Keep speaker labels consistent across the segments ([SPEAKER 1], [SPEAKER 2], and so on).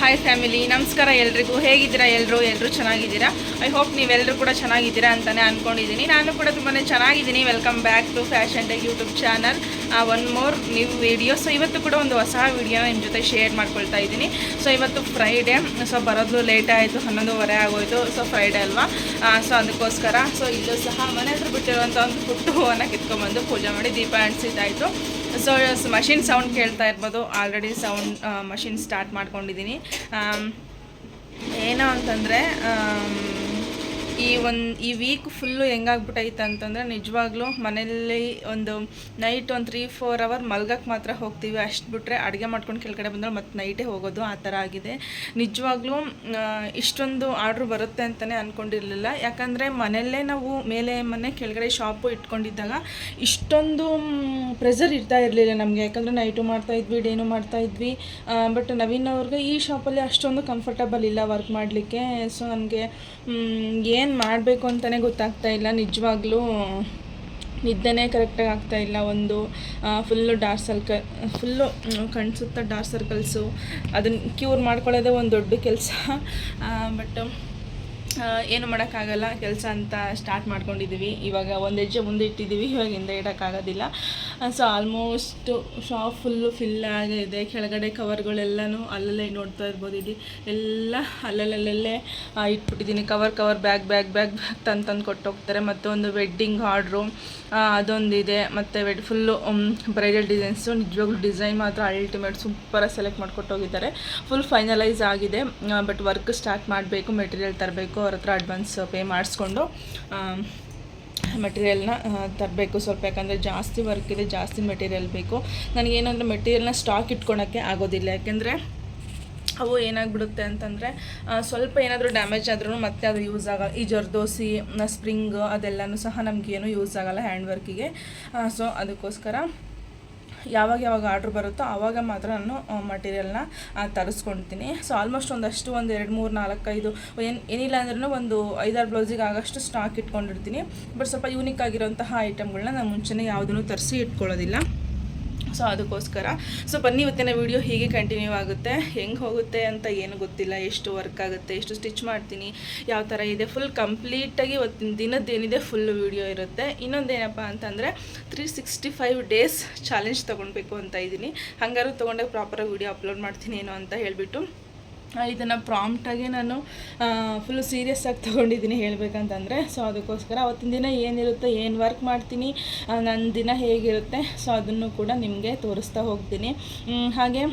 [SPEAKER 1] Hi family ನಮಸ್ಕಾರ ಎಲ್ರಿಗೂ. ಹೇಗಿದ್ದೀರಾ ಎಲ್ಲರೂ ಎಲ್ಲರೂ ಚೆನ್ನಾಗಿದ್ದೀರಾ? ಐ ಹೋಪ್ ನೀವೆಲ್ಲರೂ ಕೂಡ ಚೆನ್ನಾಗಿದ್ದೀರಾ ಅಂತಲೇ ಅಂದ್ಕೊಂಡಿದ್ದೀನಿ ನಾನು ಕೂಡ ತುಂಬಾ ಚೆನ್ನಾಗಿದ್ದೀನಿ. Welcome back to fashion tech YouTube channel one more new video so ಇವತ್ತು ಕೂಡ ಒಂದು ಹೊಸ ವಿಡಿಯೋನ ನಿಮ್ಮ ಜೊತೆ ಶೇರ್ ಮಾಡ್ಕೊಳ್ತಾ ಇದ್ದೀನಿ. ಸೊ ಇವತ್ತು ಫ್ರೈಡೇ ಸೊ ಬರೋದು ಲೇಟ್ ಆಯಿತು, ಹನ್ನೊಂದುವರೆ ಆಗೋಯಿತು. ಸೊ ಫ್ರೈಡೇ ಅಲ್ವಾ? ಸೊ ಅದಕ್ಕೋಸ್ಕರ. ಸೊ ಇಲ್ಲೂ ಸಹ ಮನೆ ಹತ್ರ ಬಿಟ್ಟಿರುವಂಥ ಒಂದು ಪುಟ್ಟು ಹೂವನ್ನು ಕಿತ್ಕೊಂಡ್ಬಂದು ಪೂಜೆ ಮಾಡಿ ದೀಪ ಅಂಟಿಸಿದ್ದಾಯಿತು ಸೊ ಮಷಿನ್ ಸೌಂಡ್ ಕೇಳ್ತಾ ಇರ್ಬೋದು. ಆಲ್ರೆಡಿ ಸೌಂಡ್ ಮಷಿನ್ ಸ್ಟಾರ್ಟ್ ಮಾಡ್ಕೊಂಡಿದ್ದೀನಿ ಏನೋ ಏನು ಅಂತಂದರೆ ಈ ಒಂದು, ಈ ವೀಕ್ ಫುಲ್ಲು ಹೆಂಗಾಗ್ಬಿಟ್ಟೈತೆ ಅಂತಂದರೆ ನಿಜವಾಗ್ಲೂ ಮನೆಯಲ್ಲಿ ಒಂದು ನೈಟ್ ಒಂದು ತ್ರೀ ಫೋರ್ ಅವರ್ ಮಲ್ಗಕ್ಕೆ ಮಾತ್ರ ಹೋಗ್ತೀವಿ. ಅಷ್ಟು ಬಿಟ್ಟರೆ ಅಡುಗೆ ಮಾಡ್ಕೊಂಡು ಕೆಳಗಡೆ ಬಂದರೆ ಮತ್ತೆ ನೈಟೇ ಹೋಗೋದು ಆ ಥರ ಆಗಿದೆ. ನಿಜವಾಗ್ಲೂ ಇಷ್ಟೊಂದು ಆರ್ಡ್ರ್ ಬರುತ್ತೆ ಅಂತಲೇ ಅಂದ್ಕೊಂಡಿರಲಿಲ್ಲ ಯಾಕಂದರೆ ಮನೆಯಲ್ಲೇ ನಾವು ಮೇಲೆ ಮನೆ ಕೆಳಗಡೆ ಶಾಪು ಇಟ್ಕೊಂಡಿದ್ದಾಗ ಇಷ್ಟೊಂದು ಪ್ರೆಸರ್ ಇರ್ತಾ ಇರಲಿಲ್ಲ ನಮಗೆ. ಯಾಕಂದರೆ ನೈಟು ಮಾಡ್ತಾ ಇದ್ವಿ ಡೇನು ಮಾಡ್ತಾ ಇದ್ವಿ. ಬಟ್ ನವೀನ್ ಅವ್ರಿಗೆ ಈ ಶಾಪಲ್ಲಿ ಅಷ್ಟೊಂದು ಕಂಫರ್ಟಬಲ್ ಇಲ್ಲ ವರ್ಕ್ ಮಾಡಲಿಕ್ಕೆ. ಸೊ ನನಗೆ ಏನು ಮಾಡಬೇಕು ಅಂತಲೇ ಗೊತ್ತಾಗ್ತಾ ಇಲ್ಲ. ನಿಜವಾಗ್ಲೂ ನಿದ್ದೆನೇ ಕರೆಕ್ಟಾಗಿ ಆಗ್ತಾ ಇಲ್ಲ. ಒಂದು ಫುಲ್ಲು ಡಾರ್ಕ್ ಸರ್ಕಲ್ ಫುಲ್ಲು ಕಣ್ಸುತ್ತ ಡಾರ್ಕ್ ಸರ್ಕಲ್ಸು ಅದನ್ನು ಕ್ಯೂರ್ ಮಾಡ್ಕೊಳ್ಳೋದೇ ಒಂದು ದೊಡ್ಡ ಕೆಲಸ. ಬಟ್ ಏನು ಮಾಡೋಕ್ಕಾಗಲ್ಲ, ಕೆಲಸ ಅಂತ ಸ್ಟಾರ್ಟ್ ಮಾಡ್ಕೊಂಡಿದ್ದೀವಿ ಇವಾಗ ಒಂದು ಹೆಜ್ಜೆ ಮುಂದೆ ಇಟ್ಟಿದ್ದೀವಿ ಇವಾಗ ಹಿಂದೆ ಇಡೋಕ್ಕಾಗೋದಿಲ್ಲ. So almost shop full fill ಆಗಿದೆ. ಕೆಳಗಡೆ ಕವರ್ಗಳೆಲ್ಲನೂ ಅಲ್ಲಲ್ಲೇ ನೋಡ್ತಾ ಇರ್ಬೋದು. ಇಲ್ಲಿ ಎಲ್ಲ ಅಲ್ಲಲ್ಲಲ್ಲೇ ಇಟ್ಬಿಟ್ಟಿದ್ದೀನಿ cover cover bag bag bag bag ತಂದು ತಂದು ಕೊಟ್ಟೋಗ್ತಾರೆ. ಮತ್ತೊಂದು ವೆಡ್ಡಿಂಗ್ ಆರ್ಡ್ರು ಅದೊಂದಿದೆ. ಮತ್ತು ವೆಡ್ ಫುಲ್ಲು ಬ್ರೈಡಲ್ ಡಿಸೈನ್ಸು ನಿಜವಾಗ್ಲೂ ಡಿಸೈನ್ ಮಾತ್ರ ಅಲ್ಟಿಮೇಟ್ ಸೂಪರಾಗಿ ಸೆಲೆಕ್ಟ್ ಮಾಡ್ಕೊಟ್ಟೋಗಿದ್ದಾರೆ. ಫುಲ್ ಫೈನಲೈಸ್ ಆಗಿದೆ. ಬಟ್ ವರ್ಕ್ ಸ್ಟಾರ್ಟ್ ಮಾಡಬೇಕು ಮೆಟೀರಿಯಲ್ ತರಬೇಕು. ಅವ್ರ ಹತ್ರ ಅಡ್ವಾನ್ಸ್ ಪೇ ಮಾಡಿಸ್ಕೊಂಡು ಮೆಟೀರಿಯಲ್ನ ತರಬೇಕು ಸ್ವಲ್ಪ. ಯಾಕಂದರೆ ಜಾಸ್ತಿ ವರ್ಕ್ ಇದೆ, ಜಾಸ್ತಿ ಮೆಟೀರಿಯಲ್ ಬೇಕು. ನನಗೇನಂದರೆ ಮೆಟೀರಿಯಲ್ನ ಸ್ಟಾಕ್ ಇಟ್ಕೊಳಕ್ಕೆ ಆಗೋದಿಲ್ಲ. ಯಾಕೆಂದರೆ ಅವು ಏನಾಗ್ಬಿಡುತ್ತೆ ಅಂತಂದರೆ ಸ್ವಲ್ಪ ಏನಾದರೂ ಡ್ಯಾಮೇಜ್ ಆದ್ರೂ ಮತ್ತೆ ಅದು ಯೂಸ್ ಆಗ ಈ ಜರ್ದೋಸಿ ಸ್ಪ್ರಿಂಗ್ ಅದೆಲ್ಲನೂ ಸಹ ನಮಗೇನು ಯೂಸ್ ಆಗಲ್ಲ ಹ್ಯಾಂಡ್ ವರ್ಕಿಗೆ ಸೊ ಅದಕ್ಕೋಸ್ಕರ ಯಾವಾಗ ಯಾವಾಗ ಆರ್ಡ್ರ್ ಬರುತ್ತೋ ಆವಾಗ ಮಾತ್ರ ನಾನು ಮಟೀರಿಯಲ್ನ ತರಿಸ್ಕೊಳ್ತೀನಿ ಸೊ ಆಲ್ಮೋಸ್ಟ್ ಒಂದಷ್ಟು, ಒಂದು ಎರಡು, ಮೂರು ನಾಲ್ಕೈದು ಏನು, ಏನಿಲ್ಲ ಅಂದ್ರೂ ಒಂದು ಐದಾರು ಬ್ಲೌಸಿಗೆ ಆಗೋಷ್ಟು ಸ್ಟಾಕ್ ಇಟ್ಕೊಂಡಿರ್ತೀನಿ. ಬಟ್ ಸ್ವಲ್ಪ ಯೂನಿಕ್ ಆಗಿರೋಂತಹ ಐಟಮ್ಗಳನ್ನ ನಾನು ಮುಂಚೆನೇ ಯಾವುದನ್ನು ತರಿಸಿ ಇಟ್ಕೊಳ್ಳೋದಿಲ್ಲ. ಸೊ ಅದಕ್ಕೋಸ್ಕರ. ಸೊ ಬನ್ನಿ, ಇವತ್ತಿನ ವಿಡಿಯೋ ಹೀಗೆ ಕಂಟಿನ್ಯೂ ಆಗುತ್ತೆ. ಹೆಂಗೆ ಹೋಗುತ್ತೆ ಅಂತ ಏನು ಗೊತ್ತಿಲ್ಲ. ಎಷ್ಟು ವರ್ಕ್ ಆಗುತ್ತೆ, ಎಷ್ಟು ಸ್ಟಿಚ್ ಮಾಡ್ತೀನಿ, ಯಾವ ಥರ ಇದೆ. ಫುಲ್ ಕಂಪ್ಲೀಟಾಗಿ ಇವತ್ತಿನ ದಿನದ್ದೇನಿದೆ ಫುಲ್ ವೀಡಿಯೋ ಇರುತ್ತೆ. ಇನ್ನೊಂದೇನಪ್ಪ ಅಂತಂದರೆ three sixty five days challenge ತೊಗೊಳ್ಬೇಕು ಅಂತ ಇದ್ದೀನಿ. ಹಂಗಾರು ತೊಗೊಂಡಾಗ ಪ್ರಾಪರಾಗಿ ವೀಡಿಯೋ ಅಪ್ಲೋಡ್ ಮಾಡ್ತೀನಿ ಏನೋ ಅಂತ ಹೇಳಿಬಿಟ್ಟು. ಇದನ್ನು ಪ್ರಾಂಪ್ಟಾಗಿ ನಾನು ಫುಲ್ ಸೀರಿಯಸ್ ಆಗಿ ತೊಗೊಂಡಿದ್ದೀನಿ ಹೇಳಬೇಕಂತಂದರೆ. ಸೊ ಅದಕ್ಕೋಸ್ಕರ ಅವತ್ತಿನ ದಿನ ಏನಿರುತ್ತೆ, ಏನು ವರ್ಕ್ ಮಾಡ್ತೀನಿ ನನ್ನ ದಿನ ಹೇಗಿರುತ್ತೆ ಸೊ ಅದನ್ನು ಕೂಡ ನಿಮಗೆ ತೋರಿಸ್ತಾ ಹೋಗ್ತೀನಿ. ಹಾಗೆ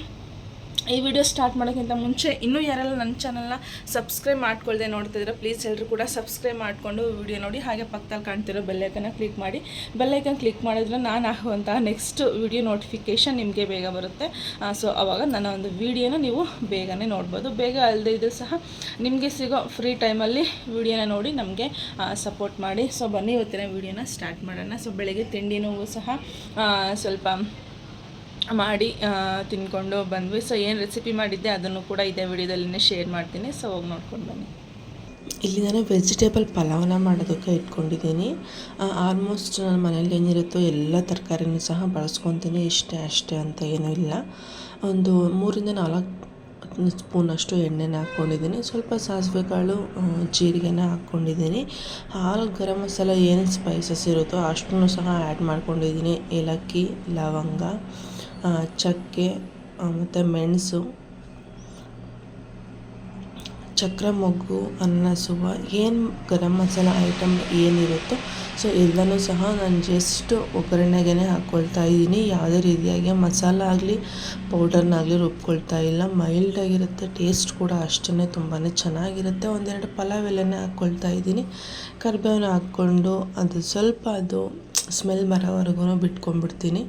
[SPEAKER 1] ಈ ವಿಡಿಯೋ ಸ್ಟಾರ್ಟ್ ಮಾಡೋಕ್ಕಿಂತ ಮುಂಚೆ ಇನ್ನೂ ಯಾರೆಲ್ಲ ನನ್ನ ಚಾನಲ್ನ ಸಬ್ಸ್ಕ್ರೈಬ್ ಮಾಡ್ಕೊಳ್ದೆ ನೋಡ್ತಿದ್ರೆ ಪ್ಲೀಸ್ ಎಲ್ಲರೂ ಕೂಡ ಸಬ್ಸ್ಕ್ರೈಬ್ ಮಾಡಿಕೊಂಡು ವಿಡಿಯೋ ನೋಡಿ. ಹಾಗೆ ಪಕ್ಕದಲ್ಲಿ ಕಾಣ್ತಿರೋ ಬೆಲ್ಲೈಕನ್ನ ಕ್ಲಿಕ್ ಮಾಡಿ. ಬೆಲ್ಲೈಕನ್ ಕ್ಲಿಕ್ ಮಾಡಿದ್ರೆ ನಾನು ಹಾಕುವಂತಹ ನೆಕ್ಸ್ಟ್ ವಿಡಿಯೋ ನೋಟಿಫಿಕೇಷನ್ ನಿಮಗೆ ಬೇಗ ಬರುತ್ತೆ. ಸೊ ಆವಾಗ ನನ್ನ ಒಂದು ವಿಡಿಯೋನ ನೀವು ಬೇಗನೆ ನೋಡ್ಬೋದು. ಬೇಗ ಅಲ್ಲದೆ ಇದ್ರೂ ಸಹ ನಿಮಗೆ ಸಿಗೋ ಫ್ರೀ ಟೈಮಲ್ಲಿ ವಿಡಿಯೋನ ನೋಡಿ ನಮಗೆ ಸಪೋರ್ಟ್ ಮಾಡಿ. ಸೊ ಬನ್ನಿ, ಇವತ್ತಿನ ವಿಡಿಯೋನ ಸ್ಟಾರ್ಟ್ ಮಾಡೋಣ. ಸೊ ಬೆಳಗ್ಗೆ ತಿಂಡಿನೂ ಸಹ ಸ್ವಲ್ಪ ಮಾಡಿ ತಿನ್ಕೊಂಡು ಬಂದ್ವಿ. ಸೊ ಏನು ರೆಸಿಪಿ ಮಾಡಿದ್ದೆ ಅದನ್ನು ಕೂಡ ಇದೇ ವಿಡಿಯೋದಲ್ಲಿನೇ ಶೇರ್ ಮಾಡ್ತೀನಿ. ಸೊ ಹೋಗಿ ನೋಡ್ಕೊಂಡು ಬನ್ನಿ.
[SPEAKER 2] ಇಲ್ಲಿ ನಾನು ವೆಜಿಟೇಬಲ್ ಪಲಾವನ್ನ ಮಾಡೋದಕ್ಕೆ ಇಟ್ಕೊಂಡಿದ್ದೀನಿ. ಆಲ್ಮೋಸ್ಟ್ ನನ್ನ ಮನೇಲಿ ಏನಿರುತ್ತೋ ಎಲ್ಲ ತರಕಾರಿನೂ ಸಹ ಬಳಸ್ಕೊತೀನಿ. ಇಷ್ಟೇ ಅಷ್ಟೇ ಅಂತ ಏನೂ ಇಲ್ಲ. ಒಂದು ಮೂರಿಂದ ನಾಲ್ಕು ಸ್ಪೂನಷ್ಟು ಎಣ್ಣೆನ ಹಾಕ್ಕೊಂಡಿದ್ದೀನಿ. ಸ್ವಲ್ಪ ಸಾಸಿವೆ ಕಾಳು ಜೀರಿಗೆನ ಹಾಕ್ಕೊಂಡಿದ್ದೀನಿ. ಹಾಲು, ಗರಂ ಮಸಾಲ ಏನು ಸ್ಪೈಸಸ್ ಇರುತ್ತೋ ಅಷ್ಟನ್ನು ಸಹ ಆ್ಯಡ್ ಮಾಡ್ಕೊಂಡಿದ್ದೀನಿ. ಏಲಕ್ಕಿ, ಲವಂಗ ಚಕ್ಕೆ ಮತ್ತು ಮೆಣಸು. ಚಕ್ರ, ಮೊಗ್ಗು ಅನ್ನಸುವ ಏನು ಗರಂ ಮಸಾಲ ಐಟಮ್ ಏನಿರುತ್ತೋ ಸೊ ಎಲ್ಲನೂ ಸಹ ನಾನು ಜಸ್ಟ್ ಒಗ್ಗರಣೆಗೇ ಹಾಕ್ಕೊಳ್ತಾ ಇದ್ದೀನಿ. ಯಾವುದೇ ರೀತಿಯಾಗಿ ಮಸಾಲ ಆಗಲಿ ಪೌಡರ್ನಾಗಲಿ ರುಬ್ಕೊಳ್ತಾ ಇಲ್ಲ. ಮೈಲ್ಡ್ ಆಗಿರುತ್ತೆ ಟೇಸ್ಟ್ ಕೂಡ ಅಷ್ಟೇ ತುಂಬಾ ಚೆನ್ನಾಗಿರುತ್ತೆ. ಒಂದೆರಡು ಪಲಾವ್ ಎಲೆನೇ ಹಾಕ್ಕೊಳ್ತಾ ಇದ್ದೀನಿ. ಕರಿಬೇವನ್ನ ಹಾಕ್ಕೊಂಡು, ಅದು ಸ್ವಲ್ಪ ಅದು ಸ್ಮೆಲ್ ಬರೋವರೆಗೂ ಬಿಟ್ಕೊಂಡ್ಬಿಡ್ತೀನಿ.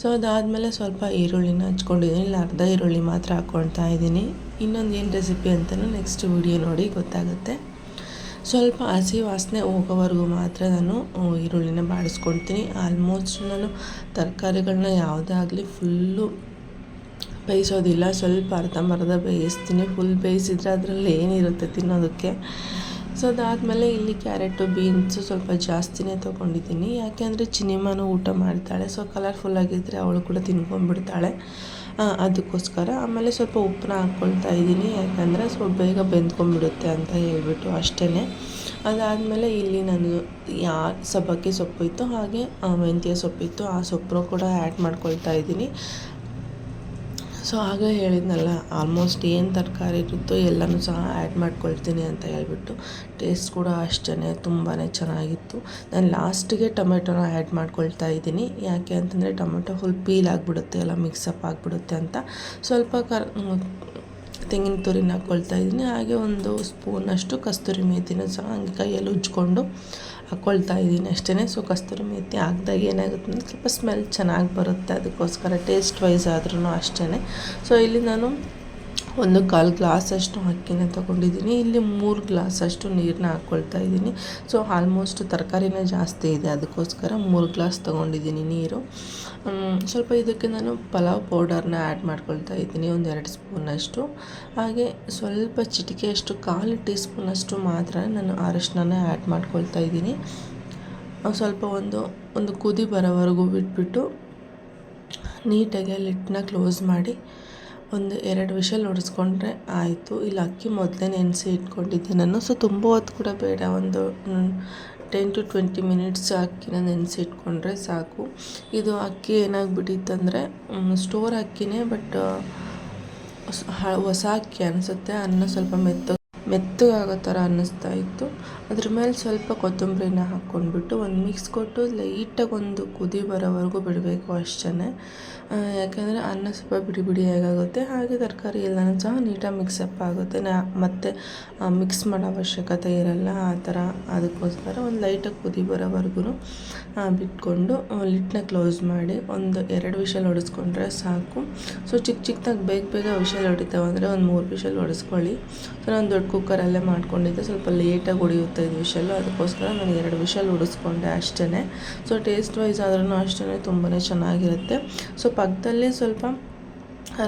[SPEAKER 2] ಸೊ ಅದಾದಮೇಲೆ ಸ್ವಲ್ಪ ಈರುಳ್ಳಿನ ಹಚ್ಕೊಂಡಿದ್ದೀನಿ. ಇಲ್ಲ, ಅರ್ಧ ಈರುಳ್ಳಿ ಮಾತ್ರ ಹಾಕ್ಕೊಳ್ತಾ ಇದ್ದೀನಿ. ಇನ್ನೊಂದು ಏನು ರೆಸಿಪಿ ಅಂತಲೂ ನೆಕ್ಸ್ಟ್ ವಿಡಿಯೋ ನೋಡಿ ಗೊತ್ತಾಗುತ್ತೆ. ಸ್ವಲ್ಪ ಹಸಿ ವಾಸನೆ ಹೋಗೋವರೆಗೂ ಮಾತ್ರ ನಾನು ಈರುಳ್ಳಿನ ಬಾಡಿಸ್ಕೊಳ್ತೀನಿ. ಆಲ್ಮೋಸ್ಟ್ ನಾನು ತರಕಾರಿಗಳನ್ನ ಯಾವುದೇ ಆಗಲಿ ಫುಲ್ಲು ಬೇಯಿಸೋದಿಲ್ಲ. ಸ್ವಲ್ಪ ಅರ್ಧಂಬರ್ಧ ಬೇಯಿಸ್ತೀನಿ. ಫುಲ್ ಬೇಯಿಸಿದ್ರೆ ಅದರಲ್ಲಿ ಏನಿರುತ್ತೆ ತಿನ್ನೋದಕ್ಕೆ? ಸೊ ಅದಾದಮೇಲೆ ಇಲ್ಲಿ ಕ್ಯಾರೆಟು, ಬೀನ್ಸು ಸ್ವಲ್ಪ ಜಾಸ್ತಿನೇ ತೊಗೊಂಡಿದ್ದೀನಿ. ಯಾಕೆಂದರೆ ಚಿನಿಮಾನು ಊಟ ಮಾಡ್ತಾಳೆ. ಸೊ ಕಲರ್ಫುಲ್ಲಾಗಿದ್ದರೆ ಅವಳು ಕೂಡ ತಿನ್ಕೊಂಡ್ಬಿಡ್ತಾಳೆ. ಅದಕ್ಕೋಸ್ಕರ. ಆಮೇಲೆ ಸ್ವಲ್ಪ ಉಪ್ಪನ್ನ ಹಾಕ್ಕೊಳ್ತಾ ಇದ್ದೀನಿ. ಯಾಕಂದರೆ ಸ್ವಲ್ಪ ಬೇಗ ಬೆಂದ್ಕೊಂಡ್ಬಿಡುತ್ತೆ ಅಂತ ಹೇಳ್ಬಿಟ್ಟು ಅಷ್ಟೇ ಅದಾದಮೇಲೆ ಇಲ್ಲಿ ನಾನು ಯಾ, ಸಬ್ಬಕ್ಕಿ ಸೊಪ್ಪು ಇತ್ತು ಹಾಗೆ ಮೆಂತ್ಯ ಸೊಪ್ಪಿತ್ತು. ಆ ಸೊಪ್ಪು ಕೂಡ ಆ್ಯಡ್ ಮಾಡ್ಕೊಳ್ತಾ ಇದ್ದೀನಿ. ಸೊ ಆಗ ಹೇಳಿದ್ನಲ್ಲ ಆಲ್ಮೋಸ್ಟ್ ಏನು ತರಕಾರಿ ಇರುತ್ತೋ ಎಲ್ಲನೂ ಸಹ ಆ್ಯಡ್ ಮಾಡ್ಕೊಳ್ತೀನಿ ಅಂತ ಹೇಳ್ಬಿಟ್ಟು ಟೇಸ್ಟ್ ಕೂಡ ಅಷ್ಟೇ ತುಂಬಾ ಚೆನ್ನಾಗಿತ್ತು. ನಾನು ಲಾಸ್ಟಿಗೆ ಟೊಮೆಟೊನ ಆ್ಯಡ್ ಮಾಡ್ಕೊಳ್ತಾ ಇದ್ದೀನಿ. ಯಾಕೆ ಅಂತಂದರೆ ಟೊಮೆಟೊ ಫುಲ್ ಪೀಲ್ ಆಗಿಬಿಡುತ್ತೆ, ಎಲ್ಲ ಮಿಕ್ಸಪ್ ಆಗಿಬಿಡುತ್ತೆ ಅಂತ. ಸ್ವಲ್ಪ ಕರ್ ತೆಂಗಿನ ತುರಿನ ಹಾಕ್ಕೊಳ್ತಾ ಇದ್ದೀನಿ. ಹಾಗೆ ಒಂದು ಸ್ಪೂನಷ್ಟು ಕಸ್ತೂರಿ ಮೇತಿನ ಸಹ ಹಂಗೆ ಕೈಯಲ್ಲಿ ಉಜ್ಕೊಂಡು ಹಾಕ್ಕೊಳ್ತಾ ಇದ್ದೀನಿ ಅಷ್ಟೇ ಸೊ ಕಸ್ತೂರಿ ಮೇತಿ ಹಾಕ್ದಾಗ ಏನಾಗುತ್ತೆ ಅಂದರೆ ಸ್ವಲ್ಪ ಸ್ಮೆಲ್ ಚೆನ್ನಾಗಿ ಬರುತ್ತೆ. ಅದಕ್ಕೋಸ್ಕರ ಟೇಸ್ಟ್ ವೈಸ್ ಆದ್ರೂ ಅಷ್ಟೇ ಸೊ ಇಲ್ಲಿ ನಾನು ಒಂದು ಕಾಲು ಗ್ಲಾಸಷ್ಟು ಅಕ್ಕಿನ ತೊಗೊಂಡಿದ್ದೀನಿ. ಇಲ್ಲಿ ಮೂರು ಗ್ಲಾಸಷ್ಟು ನೀರನ್ನ ಹಾಕ್ಕೊಳ್ತಾ ಇದ್ದೀನಿ. ಸೊ ಆಲ್ಮೋಸ್ಟ್ ತರಕಾರಿನೇ ಜಾಸ್ತಿ ಇದೆ. ಅದಕ್ಕೋಸ್ಕರ ಮೂರು ಗ್ಲಾಸ್ ತೊಗೊಂಡಿದ್ದೀನಿ ನೀರು. ಸ್ವಲ್ಪ ಇದಕ್ಕೆ ನಾನು ಪಲಾವ್ ಪೌಡರ್ನ ಆ್ಯಡ್ ಮಾಡ್ಕೊಳ್ತಾ ಇದ್ದೀನಿ. ಒಂದು ಎರಡು ಸ್ಪೂನಷ್ಟು ಹಾಗೆ ಸ್ವಲ್ಪ ಚಿಟಿಕೆಯಷ್ಟು ಕಾಲು ಟೀ ಸ್ಪೂನಷ್ಟು ಮಾತ್ರ ನಾನು ಅರಶಿನ ಆ್ಯಡ್ ಮಾಡ್ಕೊಳ್ತಾ ಇದ್ದೀನಿ. ಸ್ವಲ್ಪ ಒಂದು ಒಂದು ಕುದಿ ಬರೋವರೆಗೂ ಬಿಟ್ಬಿಟ್ಟು ನೀಟಾಗಿ ಲಿಟ್ಟನ್ನ ಕ್ಲೋಸ್ ಮಾಡಿ ಒಂದು ಎರಡು ವಿಷಲ್ ಹೊಡೆಸ್ಕೊಂಡ್ರೆ ಆಯಿತು. ಇಲ್ಲಿ, ಅಕ್ಕಿ ಮೊದಲೇ ನೆನೆಸಿ ಇಟ್ಕೊಂಡಿದ್ದೆ ನಾನು. ಸೊ ತುಂಬ ಹೊತ್ತು ಕೂಡ ಬೇಡ. ಒಂದು ಟೆನ್ ಟು ಟ್ವೆಂಟಿ ಮಿನಿಟ್ಸ್ ಅಕ್ಕಿನ ನೆನೆಸಿ ಇಟ್ಕೊಂಡ್ರೆ ಸಾಕು. ಇದು ಅಕ್ಕಿ ಏನಾಗ್ಬಿಟ್ಟಿತ್ತಂದರೆ ಸ್ಟೋರ್ ಅಕ್ಕಿನೇ ಬಟ್ ಹೊಸ ಅಕ್ಕಿ ಅನಿಸುತ್ತೆ. ಅನ್ನ ಸ್ವಲ್ಪ ಮೆತ್ತ ಮೆತ್ತಗಾಗೋ ಥರ ಅನ್ನಿಸ್ತಾ ಇತ್ತು. ಅದ್ರ ಮೇಲೆ ಸ್ವಲ್ಪ ಕೊತ್ತಂಬರಿನ ಹಾಕ್ಕೊಂಡ್ಬಿಟ್ಟು ಒಂದು ಮಿಕ್ಸ್ ಕೊಟ್ಟು ಲೈಟಾಗಿ ಒಂದು ಕುದಿ ಬರೋವರೆಗೂ ಬಿಡಬೇಕು ಅಷ್ಟೇ ಯಾಕೆಂದರೆ ಅನ್ನ ಸ್ವಲ್ಪ ಬಿಡಿ ಬಿಡಿಯಾಗುತ್ತೆ ಹಾಗೆ ತರಕಾರಿ ಎಲ್ಲನೂ ಸಹ ನೀಟಾಗಿ ಮಿಕ್ಸಪ್ ಆಗುತ್ತೆ. ನಾ, ಮತ್ತೆ ಮಿಕ್ಸ್ ಮಾಡೋ ಅವಶ್ಯಕತೆ ಇರಲ್ಲ ಆ ಥರ. ಅದಕ್ಕೋಸ್ಕರ ಒಂದು ಲೈಟಾಗಿ ಕುದಿ ಬರೋವರೆಗೂ ಬಿಟ್ಕೊಂಡು ಲಿಟ್ನ ಕ್ಲೋಸ್ ಮಾಡಿ ಒಂದು ಎರಡು ವಿಷಲ್ ಹೊಡೆಸ್ಕೊಂಡ್ರೆ ಸಾಕು. ಸೊ ಚಿಕ್ಕ ಚಿಕ್ಕದಾಗಿ ಬೇಗ ಬೇಗ ವಿಷಲ್ ಹೊಡಿತಾವೆ. ಅಂದರೆ ಒಂದು ಮೂರು ವಿಷಲ್ ಹೊಡೆಸ್ಕೊಳ್ಳಿ ಸೊ ನಾನು ದೊಡ್ಡ ಕುಕ್ಕರಲ್ಲೇ ಮಾಡ್ಕೊಂಡಿದ್ದೆ. ಸ್ವಲ್ಪ ಲೇಟಾಗಿ ಹೊಡಿಯುತ್ತೆ ಇದು ವಿಷಲ್ಲು ಅದಕ್ಕೋಸ್ಕರ ನಾನು ಎರಡು ವಿಷಲ್ ಉಡಿಸ್ಕೊಂಡೆ ಅಷ್ಟೇ ಸೊ ಟೇಸ್ಟ್ ವೈಸ್ ಆದ್ರೂ ಅಷ್ಟೇ ತುಂಬಾ ಚೆನ್ನಾಗಿರುತ್ತೆ. ಸೊ ಪಕ್ಕದಲ್ಲಿ ಸ್ವಲ್ಪ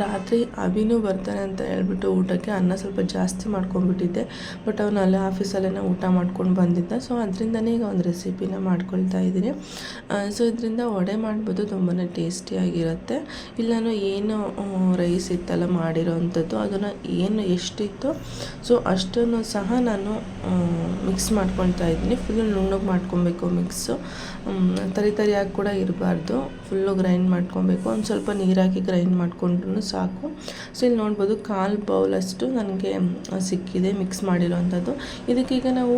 [SPEAKER 2] ರಾತ್ರಿ ಅಭಿನೂ ಬರ್ತಾನೆ ಅಂತ ಹೇಳ್ಬಿಟ್ಟು ಊಟಕ್ಕೆ ಅನ್ನ ಸ್ವಲ್ಪ ಜಾಸ್ತಿ ಮಾಡ್ಕೊಂಡ್ಬಿಟ್ಟಿದ್ದೆ. ಬಟ್ ಅವನು ಅಲ್ಲೇ ಆಫೀಸಲ್ಲೇ ಊಟ ಮಾಡ್ಕೊಂಡು ಬಂದಿದ್ದ. ಸೊ ಅದರಿಂದನೇ ಈಗ ಒಂದು ರೆಸಿಪಿನ ಮಾಡ್ಕೊಳ್ತಾ ಇದ್ದೀನಿ. ಸೊ ಇದರಿಂದ ವಡೆ ಮಾಡ್ಬೋದು ತುಂಬಾ ಟೇಸ್ಟಿಯಾಗಿರುತ್ತೆ ಇಲ್ಲಿ ಏನು ರೈಸ್ ಇತ್ತಲ್ಲ ಮಾಡಿರೋ ಅಂಥದ್ದು ಅದನ್ನು ಏನು ಎಷ್ಟಿತ್ತು ಸೊ ಅಷ್ಟನ್ನು ಸಹ ನಾನು ಮಿಕ್ಸ್ ಮಾಡ್ಕೊಳ್ತಾ ಇದ್ದೀನಿ. ಫುಲ್ ನುಣ್ಣಗೆ ಮಾಡ್ಕೊಬೇಕು ಮಿಕ್ಸು ತರಿ ತರಿಯಾಗಿ ಕೂಡ ಇರಬಾರ್ದು. ಫುಲ್ಲು ಗ್ರೈಂಡ್ ಮಾಡ್ಕೊಬೇಕು. ಒಂದು ಸ್ವಲ್ಪ ನೀರಾಕಿ ಗ್ರೈಂಡ್ ಮಾಡಿಕೊಂಡ್ರೂ ಸಾಕು. ಸೊ ಇಲ್ಲಿ ನೋಡ್ಬೋದು ಕಾಲು ಬೌಲಷ್ಟು ನನಗೆ ಸಿಕ್ಕಿದೆ ಮಿಕ್ಸ್ ಮಾಡಿರೋವಂಥದ್ದು ಇದಕ್ಕೀಗ ನಾವು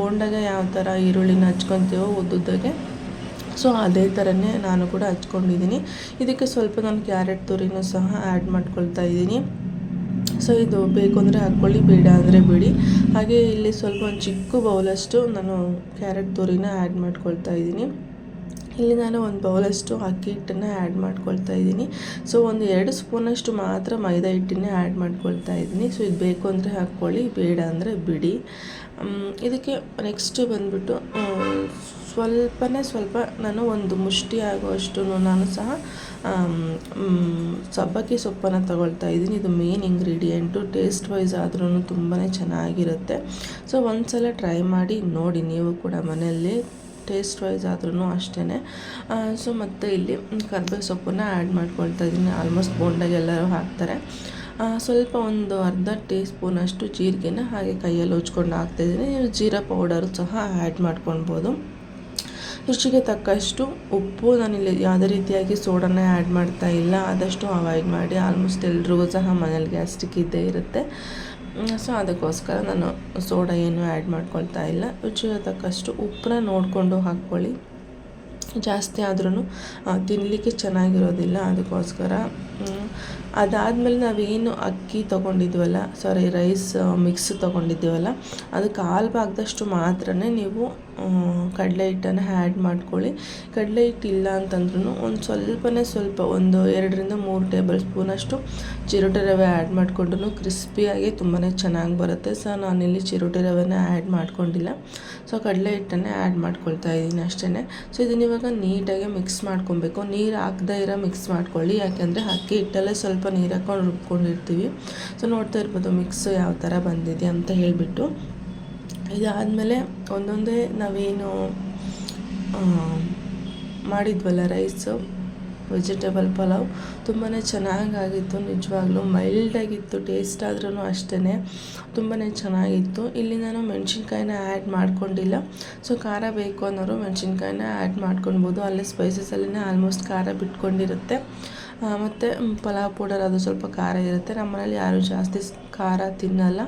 [SPEAKER 2] ಬೋಂಡಾಗ ಯಾವ ಥರ ಈರುಳ್ಳಿನ ಹಚ್ಕೊತೀವೋ ಉದ್ದುದ್ದಾಗೆ ಸೊ ಅದೇ ಥರನೇ ನಾನು ಕೂಡ ಹಚ್ಕೊಂಡಿದ್ದೀನಿ. ಇದಕ್ಕೆ ಸ್ವಲ್ಪ ನಾನು ಕ್ಯಾರೆಟ್ ತುರಿನೂ ಸಹ ಆ್ಯಡ್ ಮಾಡ್ಕೊಳ್ತಾ ಇದ್ದೀನಿ. ಸೊ ಇದು ಬೇಕು ಅಂದರೆ ಹಾಕ್ಕೊಳ್ಳಿ, ಬೇಡ ಅಂದರೆ ಬಿಡಿ. ಹಾಗೆ ಇಲ್ಲಿ ಸ್ವಲ್ಪ ಒಂದು ಚಿಕ್ಕ ಬೌಲಷ್ಟು ನಾನು ಕ್ಯಾರೆಟ್ ತುರಿನ ಆ್ಯಡ್ ಮಾಡ್ಕೊಳ್ತಾ ಇದ್ದೀನಿ. ಇಲ್ಲಿ ನಾನು ಒಂದು ಬೌಲಷ್ಟು ಅಕ್ಕಿ ಹಿಟ್ಟನ್ನು ಆ್ಯಡ್ ಮಾಡ್ಕೊಳ್ತಾ ಇದ್ದೀನಿ. ಸೊ ಒಂದು ಎರಡು ಸ್ಪೂನಷ್ಟು ಮಾತ್ರ ಮೈದಾ ಹಿಟ್ಟನ್ನೇ ಆ್ಯಡ್ ಮಾಡ್ಕೊಳ್ತಾ ಇದ್ದೀನಿ. ಸೊ ಇದು ಬೇಕು ಅಂದರೆ ಹಾಕ್ಕೊಳ್ಳಿ, ಬೇಡ ಅಂದರೆ ಬಿಡಿ. ಇದಕ್ಕೆ ನೆಕ್ಸ್ಟ್ ಬಂದುಬಿಟ್ಟು ಸ್ವಲ್ಪನೇ ಸ್ವಲ್ಪ ನಾನು ಒಂದು ಮುಷ್ಟಿ ಆಗುವಷ್ಟು ನಾನು ಸಹ ಸಬ್ಬಕ್ಕಿ ಸೊಪ್ಪನ್ನು ತಗೊಳ್ತಾ ಇದ್ದೀನಿ. ಇದು ಮೇನ್ ಇಂಗ್ರೀಡಿಯೆಂಟು ಟೇಸ್ಟ್ ವೈಸ್ ಆದ್ರೂ ತುಂಬಾ ಚೆನ್ನಾಗಿರುತ್ತೆ. ಸೊ ಒಂದು ಸಲ ಟ್ರೈ ಮಾಡಿ ನೋಡಿ. ನೀವು ಕೂಡ ಮನೆಯಲ್ಲಿ ಟೇಸ್ಟ್ ವೈಸ್ ಆದ್ರೂ ಅಷ್ಟೇ ಸೊ ಮತ್ತು ಇಲ್ಲಿ ಕರ್ಬೇವು ಸೊಪ್ಪನ್ನು ಆ್ಯಡ್ ಮಾಡ್ಕೊಳ್ತಾ ಇದ್ದೀನಿ. ಆಲ್ಮೋಸ್ಟ್ ಬೋಂಡಾಗೆಲ್ಲರೂ ಹಾಕ್ತಾರೆ. ಸ್ವಲ್ಪ ಒಂದು ಅರ್ಧ ಟೀ ಸ್ಪೂನಷ್ಟು ಜೀರಿಗೆನ ಹಾಗೆ ಕೈಯಲ್ಲಿ ಉಜ್ಕೊಂಡು ಹಾಕ್ತಾಯಿದ್ದೀನಿ ಜೀರಾ ಪೌಡರು ಸಹ ಆ್ಯಡ್ ಮಾಡ್ಕೊಳ್ಬೋದು. ರುಚಿಗೆ ತಕ್ಕಷ್ಟು ಉಪ್ಪು ನಾನಿಲ್ಲಿ ಯಾವುದೇ ರೀತಿಯಾಗಿ ಸೋಡಾನ ಆ್ಯಡ್ ಮಾಡ್ತಾ ಇಲ್ಲ. ಆದಷ್ಟು ಅವಾಯ್ಡ್ ಮಾಡಿ ಆಲ್ಮೋಸ್ಟ್ ಎಲ್ರಿಗೂ ಸಹ ಮನೇಲಿ ಗ್ಯಾಸ್ಟ್ರಿಕ್ ಇದ್ದೇ ಇರುತ್ತೆ. ಸೊ ಅದಕ್ಕೋಸ್ಕರ ನಾನು ಸೋಡಾ ಏನು ಆ್ಯಡ್ ಮಾಡ್ಕೊಳ್ತಾ ಇಲ್ಲ. ರುಚಿಗೆ ತಕ್ಕಷ್ಟು ಉಪ್ಪನ್ನ ನೋಡಿಕೊಂಡು ಹಾಕ್ಕೊಳ್ಳಿ. ಜಾಸ್ತಿ ಆದ್ರೂ ತಿನ್ನಲಿಕ್ಕೆ ಚೆನ್ನಾಗಿರೋದಿಲ್ಲ. ಅದಕ್ಕೋಸ್ಕರ ಅದಾದಮೇಲೆ ನಾವೇನು ಅಕ್ಕಿ ತೊಗೊಂಡಿದ್ವಲ್ಲ ಸಾರಿ ರೈಸ್ ಮಿಕ್ಸ್ ತೊಗೊಂಡಿದ್ದೀವಲ್ಲ ಅದಕ್ಕೆ ಕಾಲು ಭಾಗದಷ್ಟು ಮಾತ್ರ ನೀವು ಕಡಲೆ ಹಿಟ್ಟನ್ನು ಆ್ಯಡ್ ಮಾಡ್ಕೊಳ್ಳಿ. ಕಡಲೆ ಹಿಟ್ಟು ಇಲ್ಲ ಅಂತಂದ್ರೂ ಒಂದು ಸ್ವಲ್ಪನೇ ಸ್ವಲ್ಪ ಒಂದು ಎರಡರಿಂದ ಮೂರು ಟೇಬಲ್ ಸ್ಪೂನಷ್ಟು ಚಿರೋಟಿ ರವೆ ಆ್ಯಡ್ ಮಾಡಿಕೊಂಡ್ರು ಕ್ರಿಸ್ಪಿಯಾಗಿ ತುಂಬಾ ಚೆನ್ನಾಗಿ ಬರುತ್ತೆ. ಸೊ ನಾನಿಲ್ಲಿ ಚಿರೋಟಿ ರವೆನ ಆ್ಯಡ್ ಮಾಡ್ಕೊಂಡಿಲ್ಲ. ಸೊ ಕಡಲೆ ಹಿಟ್ಟನ್ನೇ ಆ್ಯಡ್ ಮಾಡ್ಕೊಳ್ತಾ ಇದ್ದೀನಿ ಅಷ್ಟೇ ಸೊ ಇದನ್ನ ಇವಾಗ ನೀಟಾಗಿ ಮಿಕ್ಸ್ ಮಾಡ್ಕೊಬೇಕು. ನೀರು ಹಾಕ್ದೇ ಇರೋ ಮಿಕ್ಸ್ ಮಾಡ್ಕೊಳ್ಳಿ. ಯಾಕೆಂದರೆ ಅಕ್ಕಿ ಹಿಟ್ಟಲ್ಲೇ ಸ್ವಲ್ಪ ನೀರು ಹಾಕ್ಕೊಂಡು ರುಬ್ಕೊಂಡಿರ್ತೀವಿ. ಸೊ ನೋಡ್ತಾ ಇರ್ಬೋದು ಮಿಕ್ಸ್ ಯಾವ ಥರ ಬಂದಿದೆ ಅಂತ ಹೇಳಿಬಿಟ್ಟು. ಇದಾದಮೇಲೆ ಒಂದೊಂದೇ ನಾವೇನು ಮಾಡಿದ್ವಲ್ಲ ರೈಸು, ವೆಜಿಟೇಬಲ್ ಪಲಾವ್ ತುಂಬಾ ಚೆನ್ನಾಗಾಗಿತ್ತು, ನಿಜವಾಗ್ಲೂ ಮೈಲ್ಡಾಗಿತ್ತು, ಟೇಸ್ಟ್ ಆದ್ರೂ ಅಷ್ಟೇ ತುಂಬಾ ಚೆನ್ನಾಗಿತ್ತು. ಇಲ್ಲಿ ನಾನು ಮೆಣಸಿನ್ಕಾಯಿನ ಆ್ಯಡ್ ಮಾಡ್ಕೊಂಡಿಲ್ಲ. ಸೊ, ಖಾರ ಬೇಕು ಅನ್ನೋರು ಮೆಣಸಿನ್ಕಾಯಿನ ಆ್ಯಡ್ ಮಾಡ್ಕೊಳ್ಬೋದು. ಅಲ್ಲೇ ಸ್ಪೈಸಸಲ್ಲಿನೇ ಆಲ್ಮೋಸ್ಟ್ ಖಾರ ಬಿಟ್ಕೊಂಡಿರುತ್ತೆ. ಮತ್ತು ಪಲಾವ್ ಪೌಡರ್ ಅದು ಸ್ವಲ್ಪ ಖಾರ ಇರುತ್ತೆ. ನಮ್ಮ ಮನೇಲಿ ಯಾರೂ ಜಾಸ್ತಿ ಖಾರ ತಿನ್ನಲ್ಲ.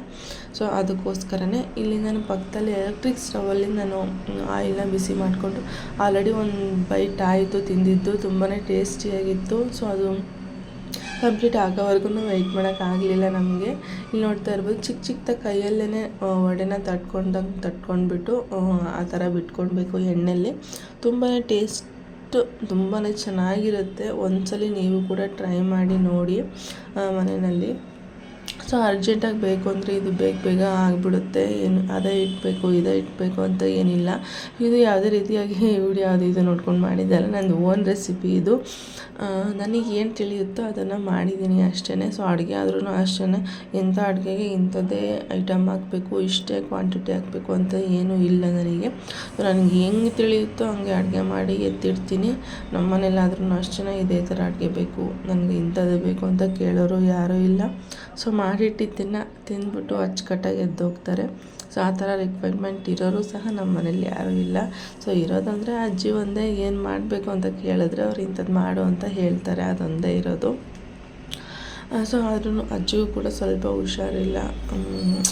[SPEAKER 2] ಸೊ, ಅದಕ್ಕೋಸ್ಕರನೇ ಇಲ್ಲಿ ನಾನು ಪಕ್ಕದಲ್ಲಿ ಎಲೆಕ್ಟ್ರಿಕ್ ಸ್ಟವಲ್ಲಿ ನಾನು ಆಯಿಲ್ನ ಬಿಸಿ ಮಾಡಿಕೊಂಡು ಆಲ್ರೆಡಿ ಒಂದು ಬೈಟ್ ಆಯಿತು, ತಿಂದಿದ್ದು. ತುಂಬಾ ಟೇಸ್ಟಿಯಾಗಿತ್ತು. ಸೊ, ಅದು ಕಂಪ್ಲೀಟ್ ಆಗೋವರೆಗೂ ವೆಯ್ಟ್ ಮಾಡೋಕ್ಕಾಗಲಿಲ್ಲ ನಮಗೆ. ಇಲ್ಲಿ ನೋಡ್ತಾ ಇರ್ಬೋದು ಚಿಕ್ಕ ಚಿಕ್ಕದ ಕೈಯಲ್ಲೇ ವಡೆನ ತಟ್ಕೊಂಡಂಗೆ ತಟ್ಕೊಂಡ್ಬಿಟ್ಟು, ಆ ಥರ ಬಿಟ್ಕೊಳ್ಬೇಕು ಎಣ್ಣೆಯಲ್ಲಿ ತುಂಬಾ ಟೇಸ್ಟ್ ತುಂಬಾ ಚೆನ್ನಾಗಿರುತ್ತೆ. ಒಂದ್ಸಲಿ ನೀವು ಕೂಡ ಟ್ರೈ ಮಾಡಿ ನೋಡಿ ಮನೆಯಲ್ಲಿ. ಸೊ ಅರ್ಜೆಂಟಾಗಿ ಬೇಕು ಅಂದರೆ ಇದು ಬೇಗ ಬೇಗ ಆಗಿಬಿಡುತ್ತೆ. ಏನು ಅದೇ ಇಟ್ಬೇಕು, ಇದೇ ಇಟ್ಬೇಕು ಅಂತ ಏನಿಲ್ಲ. ಇದು ಯಾವುದೇ ರೀತಿಯಾಗಿ ವಿಡಿಯೋ ಅದು ಇದು ನೋಡ್ಕೊಂಡು ಮಾಡಿದ್ದಲ್ಲ ನಂದು ಓನ್ ರೆಸಿಪಿ ಇದು. ನನಗೆ ಏನು ತಿಳಿಯುತ್ತೋ ಅದನ್ನು ಮಾಡಿದ್ದೀನಿ ಅಷ್ಟೇ ಸೊ ಅಡುಗೆ ಆದ್ರೂ ಅಷ್ಟೇ ಇಂಥ ಅಡುಗೆಗೆ ಇಂಥದ್ದೇ ಐಟಮ್ ಹಾಕಬೇಕು, ಇಷ್ಟೇ ಕ್ವಾಂಟಿಟಿ ಹಾಕಬೇಕು ಅಂತ ಏನೂ ಇಲ್ಲ ನನಗೆ. ಸೊ ನನಗೆ ಹೆಂಗೆ ತಿಳಿಯುತ್ತೋ ಹಂಗೆ ಅಡುಗೆ ಮಾಡಿ ಎತ್ತಿಡ್ತೀನಿ. ನಮ್ಮ ಮನೇಲಾದ್ರೂ ಅಷ್ಟೇ ಇದೇ ಥರ ಅಡುಗೆ ಬೇಕು, ನನಗೆ ಇಂಥದ್ದೇ ಬೇಕು ಅಂತ ಕೇಳೋರು ಯಾರೂ ಇಲ್ಲ. ಸೊ ಮಾಡಿಟ್ಟಿದ್ದನ್ನು ತಿಂದ್ಬಿಟ್ಟು ಅಚ್ಚುಕಟ್ಟಾಗಿ ಎದ್ದೋಗ್ತಾರೆ. ಸೊ ಆ ಥರ ರಿಕ್ವೈರ್ಮೆಂಟ್ ಇರೋರು ಸಹ ನಮ್ಮ ಮನೇಲಿ ಯಾರೂ ಇಲ್ಲ. ಸೊ ಇರೋದಂದರೆ ಅಜ್ಜಿ ಒಂದೇ ಏನು ಮಾಡಬೇಕು ಅಂತ ಕೇಳಿದ್ರೆ ಅವ್ರು ಇಂಥದ್ದು ಮಾಡು ಅಂತ ಹೇಳ್ತಾರೆ. ಅದೊಂದೇ ಇರೋದು. ಸೊ ಆದ್ರೂ ಅಜ್ಜಿಗೂ ಕೂಡ ಸ್ವಲ್ಪ ಹುಷಾರಿಲ್ಲ.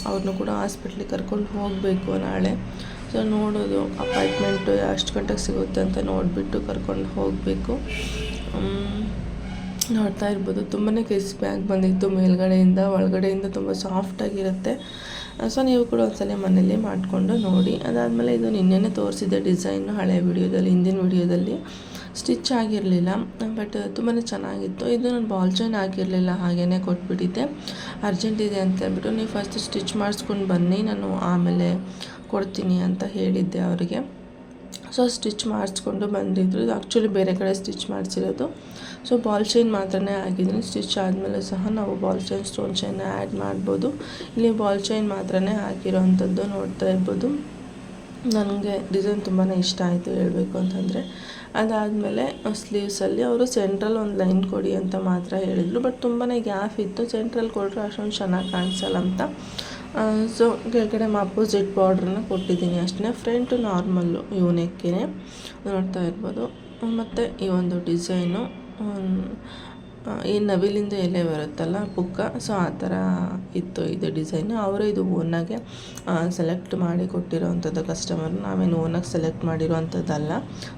[SPEAKER 2] ಅವ್ರನ್ನೂ ಕೂಡ ಹಾಸ್ಪಿಟ್ಲಿಗೆ ಕರ್ಕೊಂಡು ಹೋಗಬೇಕು ನಾಳೆ. ಸೊ ನೋಡೋದು ಅಪಾಯಿಂಟ್ಮೆಂಟು ಎಷ್ಟು ಗಂಟೆಗೆ ಸಿಗುತ್ತೆ ಅಂತ ನೋಡಿಬಿಟ್ಟು ಕರ್ಕೊಂಡು ಹೋಗಬೇಕು. ನೋಡ್ತಾ ಇರ್ಬೋದು. ತುಂಬಾ ಬ್ಯಾಗ್ ಬಂದಿತ್ತು. ಮೇಲ್ಗಡೆಯಿಂದ ಒಳಗಡೆಯಿಂದ ತುಂಬ ಸಾಫ್ಟಾಗಿರುತ್ತೆ ಸೊ ನೀವು ಕೂಡ ಒಂದ್ಸಲ ಮನೇಲಿ ಮಾಡಿಕೊಂಡು ನೋಡಿ. ಅದಾದಮೇಲೆ ಇದು ನಿನ್ನೆನೇ ತೋರಿಸಿದ್ದೆ ಡಿಸೈನು ಹಳೆ ವಿಡಿಯೋದಲ್ಲಿ, ಹಿಂದಿನ ವಿಡಿಯೋದಲ್ಲಿ ಸ್ಟಿಚ್ ಆಗಿರಲಿಲ್ಲ. ಬಟ್ ತುಂಬಾ ಚೆನ್ನಾಗಿತ್ತು. ಇದು ನಾನು ಬಾಲ್ ಚೈನ್ ಆಗಿರಲಿಲ್ಲ ಹಾಗೇ ಕೊಟ್ಬಿಟ್ಟಿದ್ದೆ. ಅರ್ಜೆಂಟ್ ಇದೆ ಅಂತ ಹೇಳ್ಬಿಟ್ಟು ನೀವು ಫಸ್ಟ್ ಸ್ಟಿಚ್ ಮಾಡಿಸ್ಕೊಂಡು ಬನ್ನಿ. ನಾನು ಆಮೇಲೆ ಕೊಡ್ತೀನಿ ಅಂತ ಹೇಳಿದ್ದೆ ಅವರಿಗೆ. ಸೊ ಸ್ಟಿಚ್ ಮಾಡಿಸ್ಕೊಂಡು ಬಂದಿದ್ರು. ಇದು ಆ್ಯಕ್ಚುಲಿ ಬೇರೆ ಕಡೆ ಸ್ಟಿಚ್ ಮಾಡಿಸಿರೋದು. ಸೊ ಬಾಲ್ ಚೈನ್ ಮಾತ್ರನೇ ಆಗಿದ್ದೀನಿ ಸ್ಟಿಚ್ ಆದಮೇಲೆ ಸಹ ನಾವು ball chain stone chain add ಮಾಡ್ಬೋದು. ಇಲ್ಲಿ ಬಾಲ್ ಚೈನ್ ಮಾತ್ರನೇ ಹಾಕಿರೋ ಅಂಥದ್ದು ನೋಡ್ತಾ ಇರ್ಬೋದು. ನನಗೆ ಡಿಸೈನ್ ತುಂಬಾ ಇಷ್ಟ ಆಯಿತು ಹೇಳಬೇಕು ಅಂತಂದರೆ. ಅದಾದಮೇಲೆ ಸ್ಲೀವ್ಸಲ್ಲಿ ಅವರು ಸೆಂಟ್ರಲ್ ಒಂದು ಲೈನ್ ಕೊಡಿ ಅಂತ ಮಾತ್ರ ಹೇಳಿದರು. ಬಟ್ ತುಂಬಾ ಗ್ಯಾಪ್ ಇತ್ತು. ಸೆಂಟ್ರಲ್ ಕೊಟ್ಟರು ಅಷ್ಟೊಂದು ಚೆನ್ನಾಗಿ ಕಾಣಿಸಲ್ಲ ಅಂತ. ಸೊ ಕೆಳಗಡೆ ಅಪೋಸಿಟ್ ಬಾರ್ಡ್ರನ್ನ ಕೊಟ್ಟಿದ್ದೀನಿ ಅಷ್ಟೇ ಫ್ರಂಟು ನಾರ್ಮಲ್ಲು ಇವು ನೋಡ್ತಾ ಇರ್ಬೋದು. ಮತ್ತು ಈ ಒಂದು ಡಿಸೈನು ಈ ನವಿಲಿಂದ ಎಲೆ ಬರುತ್ತಲ್ಲ, ಪುಕ್ಕ. ಸೊ ಆ ಥರ ಇತ್ತು ಇದು ಡಿಸೈನು ಅವರೇ ಇದು ಓನಾಗೆ ಸೆಲೆಕ್ಟ್ ಮಾಡಿ ಕೊಟ್ಟಿರೋವಂಥದ್ದು ಕಸ್ಟಮರ್ ನಾವೇನು ಓನಾಗಿ ಸೆಲೆಕ್ಟ್ ಮಾಡಿರೋ ಅಂಥದ್ದಲ್ಲ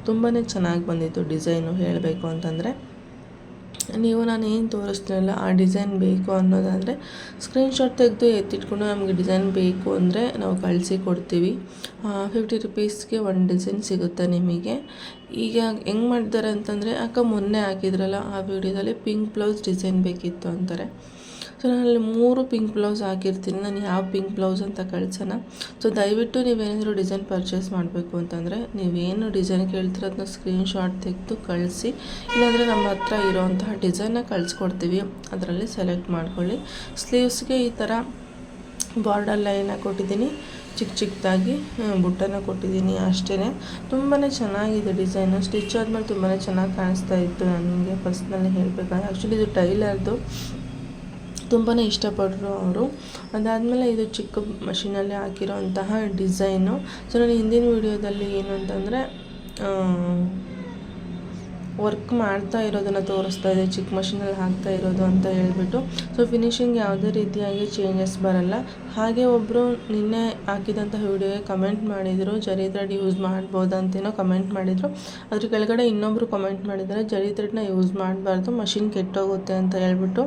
[SPEAKER 2] ತುಂಬಾ ಚೆನ್ನಾಗಿ ಬಂದಿತ್ತು ಡಿಸೈನು ಹೇಳಬೇಕು ಅಂತಂದರೆ ನೀವು ನಾನು ಏನು ತೋರಿಸ್ತೀನಲ್ಲ ಆ ಡಿಸೈನ್ ಬೇಕು ಅನ್ನೋದಾದರೆ ಸ್ಕ್ರೀನ್ಶಾಟ್ ತೆಗೆದು ಎತ್ತಿಟ್ಕೊಂಡು ನಮಗೆ ಡಿಸೈನ್ ಬೇಕು ಅಂದರೆ ನಾವು ಕಳಿಸಿ ಕೊಡ್ತೀವಿ. ಫಿಫ್ಟಿ ರುಪೀಸ್ಗೆ ಒಂದು ಡಿಸೈನ್ ಸಿಗುತ್ತೆ ನಿಮಗೆ. ಈಗ ಹೆಂಗೆ ಮಾಡ್ತಾರೆ ಅಂತಂದರೆ, ಅಕ್ಕ ಮೊನ್ನೆ ಹಾಕಿದ್ರಲ್ಲ, ಆ ವಿಡಿಯೋದಲ್ಲಿ ಪಿಂಕ್ ಬ್ಲೌಸ್ ಡಿಸೈನ್ ಬೇಕಿತ್ತು ಅಂತಾರೆ. ಸೊ ನಾನಲ್ಲಿ ಮೂರು ಪಿಂಕ್ ಬ್ಲೌಸ್ ಹಾಕಿರ್ತೀನಿ. ನಾನು ಯಾವ ಪಿಂಕ್ ಬ್ಲೌಸ್ ಅಂತ ಕಳ್ಸೋಣ. ಸೊ ದಯವಿಟ್ಟು ನೀವೇನಾದರೂ ಡಿಸೈನ್ ಪರ್ಚೇಸ್ ಮಾಡಬೇಕು ಅಂತಂದರೆ, ನೀವೇನು ಡಿಸೈನ್ ಕೇಳ್ತೀರೋ ಅದನ್ನ ಸ್ಕ್ರೀನ್ಶಾಟ್ ತೆಗೆದು ಕಳಿಸಿ. ಇಲ್ಲಾಂದರೆ ನಮ್ಮ ಹತ್ರ ಇರೋವಂತಹ ಡಿಸೈನ್ನ ಕಳಿಸ್ಕೊಡ್ತೀವಿ. ಅದರಲ್ಲಿ ಸೆಲೆಕ್ಟ್ ಮಾಡ್ಕೊಳ್ಳಿ. ಸ್ಲೀವ್ಸ್ಗೆ ಈ ಥರ ಬಾರ್ಡರ್ ಲೈನ ಕೊಟ್ಟಿದ್ದೀನಿ. ಚಿಕ್ಕ ಚಿಕ್ಕದಾಗಿ ಬುಟ್ಟನ ಕೊಟ್ಟಿದ್ದೀನಿ ಅಷ್ಟೇ ತುಂಬಾ ಚೆನ್ನಾಗಿದೆ ಡಿಸೈನು ಸ್ಟಿಚ್ ಆದಮೇಲೆ ತುಂಬಾ ಚೆನ್ನಾಗಿ ಕಾಣಿಸ್ತಾ ಇತ್ತು. ನನಗೆ ಪರ್ಸ್ನಲಿ ಹೇಳಬೇಕಂದ್ರೆ. ಆ್ಯಕ್ಚುಲಿ ಇದು ಟೈಲರ್ದು. ತುಂಬಾ ಇಷ್ಟಪಡ್ರು ಅವರು. ಅದಾದಮೇಲೆ ಇದು ಚಿಕ್ಕ ಮಷೀನಲ್ಲಿ ಹಾಕಿರೋ ಅಂತಹ ಡಿಸೈನು. ಸೊ, ನಾನು ಹಿಂದಿನ ವೀಡಿಯೋದಲ್ಲಿ ಏನು ಅಂತಂದರೆ ವರ್ಕ್ ಮಾಡ್ತಾ ಇರೋದನ್ನು ತೋರಿಸ್ತಾ ಇದೆ, ಚಿಕ್ಕ ಮಷಿನಲ್ಲಿ ಹಾಕ್ತಾ ಇರೋದು ಅಂತ ಹೇಳಿಬಿಟ್ಟು. ಸೊ ಫಿನಿಶಿಂಗ್ ಯಾವುದೇ ರೀತಿಯಾಗಿ ಚೇಂಜಸ್ ಬರಲ್ಲ. ಹಾಗೆ ಒಬ್ಬರು ನಿನ್ನೆ ಹಾಕಿದಂಥ ವಿಡಿಯೋಗೆ ಕಮೆಂಟ್ ಮಾಡಿದರು ಜರಿ ಥ್ರೆಡ್ ಯೂಸ್ ಮಾಡ್ಬೋದಂತೇನೋ ಕಮೆಂಟ್ ಮಾಡಿದರು. ಅದ್ರ ಕೆಳಗಡೆ ಇನ್ನೊಬ್ಬರು ಕಮೆಂಟ್ ಮಾಡಿದ್ದಾರೆ ಜರಿ ಥ್ರೆಡ್ನ ಯೂಸ್ ಮಾಡಬಾರ್ದು ಮಷಿನ್ ಕೆಟ್ಟೋಗುತ್ತೆ ಅಂತ ಹೇಳ್ಬಿಟ್ಟು.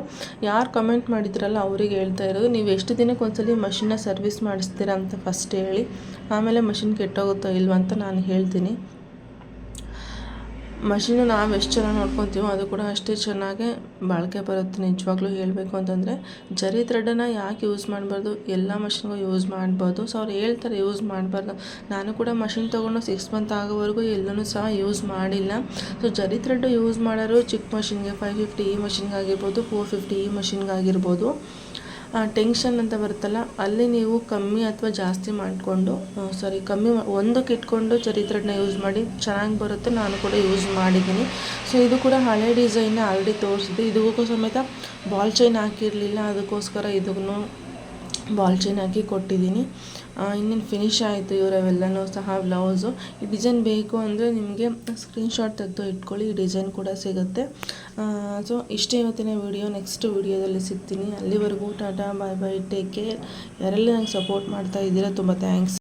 [SPEAKER 2] ಯಾರು ಕಮೆಂಟ್ ಮಾಡಿದ್ರಲ್ಲ, ಅವ್ರಿಗೆ ಹೇಳ್ತಾ ಇರೋದು, ನೀವು ಎಷ್ಟು ದಿನಕ್ಕೆ ಒಂದ್ಸಲಿ ಮಷಿನ್ನ ಸರ್ವಿಸ್ ಮಾಡಿಸ್ತೀರಾ? ಅಂತ ಫಸ್ಟ್ ಹೇಳಿ. ಆಮೇಲೆ ಮಷಿನ್ ಕೆಟ್ಟೋಗುತ್ತೋ ಇಲ್ವಂತ ನಾನು ಹೇಳ್ತೀನಿ. ಮಷೀನು ನಾವು ಎಷ್ಟು ಚೆನ್ನಾಗಿ ನೋಡ್ಕೊತೀವೋ ಅದು ಕೂಡ ಅಷ್ಟೇ ಚೆನ್ನಾಗಿ ಬಾಳಿಕೆ ಬರುತ್ತೆ. ನಿಜವಾಗ್ಲೂ ಹೇಳಬೇಕು ಅಂತಂದರೆ ಜರಿ ಥ್ರೆಡನ್ನು ಯಾಕೆ ಯೂಸ್ ಮಾಡಬಾರ್ದು? ಎಲ್ಲ ಮಷಿನ್ಗೂ ಯೂಸ್ ಮಾಡ್ಬೋದು ಸೊ ಅವ್ರು ಹೇಳ್ತಾರೆ ಯೂಸ್ ಮಾಡಬಾರ್ದು. ನಾನು ಕೂಡ ಮಷಿನ್ ತೊಗೊಂಡು ಸಿಕ್ಸ್ ಮಂತ್ ಆಗೋವರೆಗೂ ಎಲ್ಲೂ ಸಹ ಯೂಸ್ ಮಾಡಿಲ್ಲ. ಸೊ ಜರಿ ಥ್ರೆಡ್ ಯೂಸ್ ಮಾಡೋರು ಚಿಕ್ಕ ಮಷಿನ್ಗೆ ಫೈವ್ ಫಿಫ್ಟಿ ಈ ಮಷಿನ್ಗಾಗಿರ್ಬೋದು ಫೋರ್ ಫಿಫ್ಟಿ ಈ ಮಷಿನ್ಗಾಗಿರ್ಬೋದು. ಟೆನ್ಷನ್ ಅಂತ ಬರುತ್ತಲ್ಲ, ಅಲ್ಲಿ ನೀವು ಕಮ್ಮಿ ಅಥವಾ ಜಾಸ್ತಿ ಮಾಡಿಕೊಂಡು ಸಾರಿ ಕಮ್ಮಿ ಒಂದಕ್ಕೆ ಇಟ್ಕೊಂಡು ಚರಿತ್ರೆನ ಯೂಸ್ ಮಾಡಿ, ಚೆನ್ನಾಗಿ ಬರುತ್ತೆ, ನಾನು ಕೂಡ ಯೂಸ್ ಮಾಡಿದ್ದೀನಿ. ಸೊ ಇದು ಕೂಡ ಹಳೆ ಡಿಸೈನ್ ಆಲ್ರೆಡಿ ತೋರಿಸಿದೆ. ಇದಕ್ಕೂ ಸಮೇತ ಬಾಲ್ ಚೈನ್ ಹಾಕಿರಲಿಲ್ಲ, ಅದಕ್ಕೋಸ್ಕರ ಇದನ್ನು ಬಾಲ್ ಚೈನ್ ಹಾಕಿ ಕೊಟ್ಟಿದ್ದೀನಿ. ಇನ್ನೇನು ಫಿನಿಶ್ ಆಯಿತು ಇವರವೆಲ್ಲನೂ ಸಹ ಬ್ಲೌಸು ಈ ಡಿಸೈನ್ ಬೇಕು ಅಂದರೆ ನಿಮಗೆ ಸ್ಕ್ರೀನ್ಶಾಟ್ ತೆಗೆದು ಇಟ್ಕೊಳ್ಳಿ, ಈ ಡಿಸೈನ್ ಕೂಡ ಸಿಗುತ್ತೆ. ಸೊ ಇಷ್ಟೇ ಇವತ್ತಿನ ವಿಡಿಯೋ ನೆಕ್ಸ್ಟ್ ವಿಡಿಯೋದಲ್ಲಿ ಸಿಗ್ತೀನಿ. ಅಲ್ಲಿವರೆಗೂ tata bye bye take care ಯಾರೆಲ್ಲ ನಂಗೆ ಸಪೋರ್ಟ್ ಮಾಡ್ತಾ ಇದ್ದೀರಾ, ತುಂಬ ಥ್ಯಾಂಕ್ಸ್